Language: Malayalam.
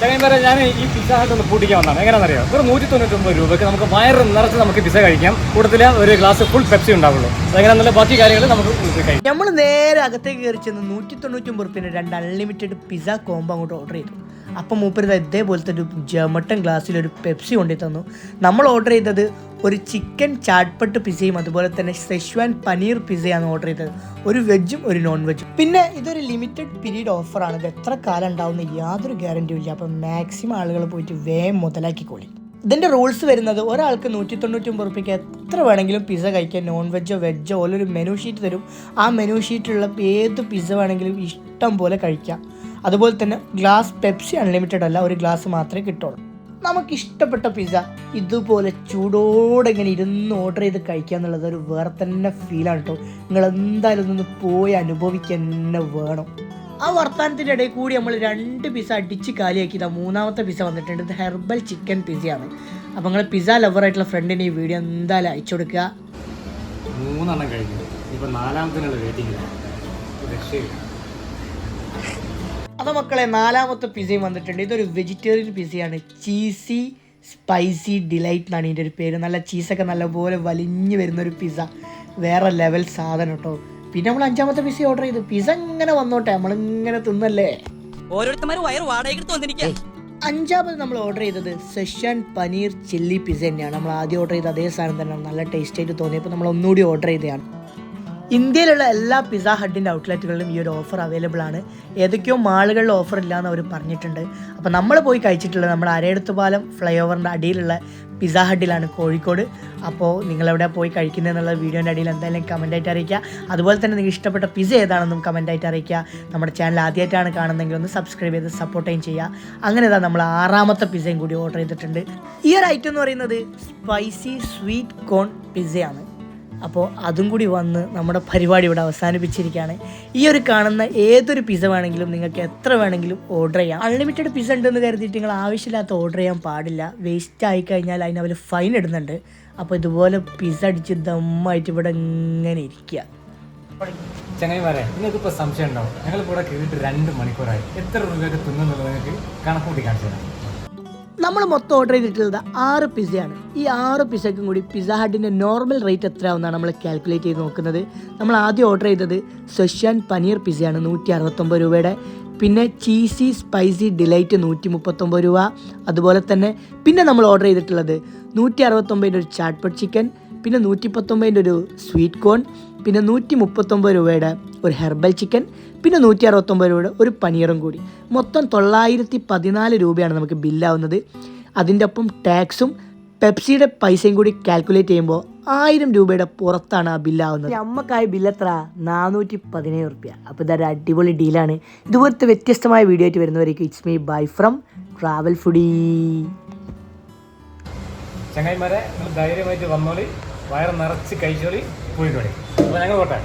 ചങ്ങന്മാരെ ഞാൻ ഈ പിസ്സ ഹട്ട് ഒന്ന് പൂട്ടിക്കാൻ വന്നതാണ്. അറിയാം ഒരു നൂറ്റി തൊണ്ണൂറ്റൊമ്പത് രൂപയ്ക്ക് നമുക്ക് വയറ് നിറച്ച് നമുക്ക് പിസ്സ കഴിക്കാം. കൂടുതൽ ഒരു ഗ്ലാസ് ഫുൾ പെപ്സി ഉണ്ടാവുള്ളൂ. അതെങ്ങനെയാണെന്നുള്ള ബാക്കി കാര്യങ്ങൾ നമുക്ക് കഴിക്കാം. നമ്മൾ നേരെ അകത്തേക്ക് കയറി ചെന്ന് നൂറ്റി തൊണ്ണൂറ്റൊമ്പത് റുപ്യന് രണ്ട് അൺലിമിറ്റഡ് പിസ്സ കോംബോ അങ്ങോട്ട് ഓർഡർ ചെയ്തു. അപ്പം മൂപ്പര് ഇതേപോലത്തെ ഒരു ജമട്ടൻ ഗ്ലാസ്സിൽ ഒരു പെപ്സി കൊണ്ടു തന്നു. നമ്മൾ ഓർഡർ ചെയ്തത് ഒരു ചിക്കൻ ചാട്ട്പട്ട് പിസയും അതുപോലെ തന്നെ സെഷ്വാൻ പനീർ പിസയാണ് ഓർഡർ ചെയ്തത്. ഒരു വെജും ഒരു നോൺ വെജും പിന്നെ ഇതൊരു ലിമിറ്റഡ് പീരീഡ് ഓഫറാണ് ഇത് എത്ര കാലം ഉണ്ടാവുന്ന യാതൊരു ഗ്യാരണ്ടിയും ഇല്ല. അപ്പം മാക്സിമം ആളുകൾ പോയിട്ട് വേഗം മുതലാക്കിക്കോളി. ഇതിന്റെ റൂൾസ് വരുന്നത് ഒരാൾക്ക് നൂറ്റി തൊണ്ണൂറ്റൊമ്പത് റുപ്യക്ക് എത്ര വേണമെങ്കിലും പിസ്സ കഴിക്കാൻ നോൺ വെജോ വെജോ ഓലൊരു മെനു ഷീറ്റ് തരും. ആ മെനു ഷീറ്റിലുള്ള ഏത് പിസ്സ വേണമെങ്കിലും ഇഷ്ടം പോലെ കഴിക്കാം. അതുപോലെ തന്നെ ഗ്ലാസ് പെപ്സി അൺലിമിറ്റഡ് അല്ല ഒരു ഗ്ലാസ് മാത്രമേ കിട്ടുള്ളൂ. നമുക്ക് ഇഷ്ടപ്പെട്ട പിസ്സ ഇതുപോലെ ചൂടോടെ ഇങ്ങനെ ഇരുന്ന് ഓർഡർ ചെയ്ത് കഴിക്കുക എന്നുള്ളത് ഒരു വേറെ തന്നെ ഫീലാണ് കേട്ടോ നിങ്ങൾ എന്തായാലും ഒന്ന് പോയി അനുഭവിക്കാൻ തന്നെ വേണം. ആ വർത്തമാനത്തിന്റെ ഇടയിൽ കൂടി നമ്മൾ രണ്ട് പിസ്സ അടിച്ച് കാലിയാക്കിയതാ മൂന്നാമത്തെ പിസ്സ വന്നിട്ടുണ്ട്. ഇത് ഹെർബൽ ചിക്കൻ പിസ്സയാണ് അപ്പോൾ നിങ്ങൾ പിസ്സ ലവറായിട്ടുള്ള ഫ്രണ്ടിന് ഈ വീഡിയോ എന്തായാലും അയച്ചു കൊടുക്കുക. മൂന്നെണ്ണം കഴിഞ്ഞു ഇപ്പം നാലാമത്തിനുള്ള വെയിറ്റിംഗ് രക്ഷയില്ല. അപ്പോൾ മക്കളെ നാലാമത്തെ പിസയും വന്നിട്ടുണ്ട്. ഇതൊരു വെജിറ്റേറിയൻ പിസയാണ് ചീസി സ്പൈസി ഡിലൈറ്റ് എന്നാണ് ഇതിന്റെ ഒരു പേര്. നല്ല ചീസൊക്കെ നല്ലപോലെ വലിഞ്ഞു വരുന്ന ഒരു പിസ വേറെ ലെവൽ സാധനം കേട്ടോ പിന്നെ നമ്മൾ അഞ്ചാമത്തെ പിസ ഓർഡർ ചെയ്തു. പിസ ഇങ്ങനെ വന്നോട്ടെ. നമ്മളിങ്ങനെ തിന്നല്ലേ? വയറ് വാടകയ്ക്ക് അഞ്ചാമത് നമ്മൾ ഓർഡർ ചെയ്തത് സെഷൻ പനീർ ചില്ലി പിസ തന്നെയാണ്. നമ്മൾ ആദ്യം ഓർഡർ ചെയ്ത അതേ സാധനം തന്നെയാണ്. നല്ല ടേസ്റ്റ് ആയിട്ട് തോന്നിയപ്പോൾ നമ്മൾ ഒന്നുകൂടി ഓർഡർ ചെയ്തതാണ്. ഇന്ത്യയിലുള്ള എല്ലാ പിസ ഹട്ടിന്റെ ഔട്ട്ലെറ്റുകളിലും ഈ ഒരു ഓഫർ അവൈലബിൾ ആണ്. ഏതൊക്കെയോ മാളുകളിൽ ഓഫർ ഇല്ല എന്ന് അവർ പറഞ്ഞിട്ടുണ്ട്. അപ്പോൾ നമ്മൾ പോയി കഴിച്ചിട്ടുള്ളത് നമ്മുടെ അരയെടുത്തുപാലം ഫ്ലൈ ഓവറിന്റെ അടിയിലുള്ള പിസ ഹട്ടിലാണ് കോഴിക്കോട്. അപ്പോൾ നിങ്ങളെവിടെ പോയി കഴിക്കുന്നത് എന്നുള്ള വീഡിയോന്റെ അടിയിൽ എന്തായാലും കമന്റായിട്ട് അറിയിക്കുക. അതുപോലെ തന്നെ നിങ്ങൾക്ക് ഇഷ്ടപ്പെട്ട പിസ ഏതാണെന്നും കമന്റായിട്ട് അറിയിക്കുക. നമ്മുടെ ചാനൽ ആദ്യമായിട്ടാണ് കാണുന്നതെങ്കിൽ ഒന്ന് സബ്സ്ക്രൈബ് ചെയ്ത് സപ്പോർട്ടും ചെയ്യുക. അങ്ങനെ നമ്മൾ ആറാമത്തെ പിസയും കൂടി ഓർഡർ ചെയ്തിട്ടുണ്ട്. ഈ ഒരു ഐറ്റം എന്ന് പറയുന്നത് സ്പൈസി സ്വീറ്റ് കോൺ പിസ്സയാണ് അപ്പോൾ അതും കൂടി വന്ന് നമ്മുടെ പരിപാടി ഇവിടെ അവസാനിപ്പിച്ചിരിക്കുകയാണ്. ഈ ഒരു കാണുന്ന ഏതൊരു പിസ വേണമെങ്കിലും നിങ്ങൾക്ക് എത്ര വേണമെങ്കിലും ഓർഡർ ചെയ്യാം. അൺലിമിറ്റഡ് പിസ്സ ഉണ്ടെന്ന് കരുതിയിട്ട് നിങ്ങൾ ആവശ്യമില്ലാത്ത ഓർഡർ ചെയ്യാൻ പാടില്ല. വേസ്റ്റ് ആയി കഴിഞ്ഞാൽ അതിന് അവർ ഫൈൻ ഇടുന്നുണ്ട്. അപ്പോൾ ഇതുപോലെ പിസ അടിച്ച് ദമ്മായിട്ട് ഇവിടെ ഇങ്ങനെ ഇരിക്കുക. ചങ്ങന്മാരെ നിങ്ങൾക്ക് ഇപ്പോൾ സംശയം ഉണ്ടാവും ഞങ്ങൾ ഇവിടെ കയറിയിട്ട് രണ്ട് മണിക്കൂറായി. എത്ര രൂപയൊക്കെ തിന്നുന്നുള്ളത് നിങ്ങൾക്ക് കണക്കൂട്ടി കാണിച്ചു തരാം. നമ്മൾ മൊത്തം ഓർഡർ ചെയ്തിട്ടുള്ളത് ആറ് പിസയാണ് ഈ ആറ് പിസയ്ക്കും കൂടി പിസ്സ ഹട്ടിന്റെ നോർമൽ റേറ്റ് എത്രയാവുന്നതാണ് നമ്മൾ കാൽക്കുലേറ്റ് ചെയ്ത് നോക്കുന്നത്. നമ്മൾ ആദ്യം ഓർഡർ ചെയ്തത് സെഷ്യാൻ പനീർ പിസയാണ് നൂറ്റി അറുപത്തൊമ്പത് രൂപയുടെ. പിന്നെ ചീസി സ്പൈസി ഡിലൈറ്റ് നൂറ്റി മുപ്പത്തൊമ്പത് രൂപ. അതുപോലെ തന്നെ പിന്നെ നമ്മൾ ഓർഡർ ചെയ്തിട്ടുള്ളത് നൂറ്റി അറുപത്തൊമ്പതിന്റെ ഒരു ചാട്ട്പട്ട് ചിക്കൻ പിന്നെ നൂറ്റി പത്തൊമ്പതിന്റെ ഒരു സ്വീറ്റ് കോൺ പിന്നെ നൂറ്റി മുപ്പത്തൊമ്പത് രൂപയുടെ ഒരു ഹെർബൽ ചിക്കൻ പിന്നെ നൂറ്റി അറുപത്തൊമ്പത് രൂപയുടെ ഒരു പനീറും കൂടി. മൊത്തം തൊള്ളായിരത്തി പതിനാല് രൂപയാണ് നമുക്ക് ബില്ലാവുന്നത്. അതിന്റെ ഒപ്പം ടാക്സും പെപ്സിയുടെ പൈസയും കൂടി കാൽക്കുലേറ്റ് ചെയ്യുമ്പോൾ ആയിരം രൂപയുടെ പുറത്താണ് ആ ബില്ലാവുന്നത്. അമ്മക്കായ ബില്ല് എത്ര നാനൂറ്റി പതിനേഴ് റുപ്യ. അപ്പോൾ ഇതൊരു അടിപൊളി ഡീലാണ്. ഇതുപോലത്തെ വ്യത്യസ്തമായ വീഡിയോ ആയിട്ട് വരുന്നവരേക്ക് it's me bye from travel foodie ചങ്ങായിമാരെ നിങ്ങൾ ധൈര്യമായിട്ട് വന്നോളി. വയറ് നിറച്ച് കഴിച്ചോളി. പോയിക്കോളി അപ്പോൾ ഞങ്ങൾ പോട്ടെ.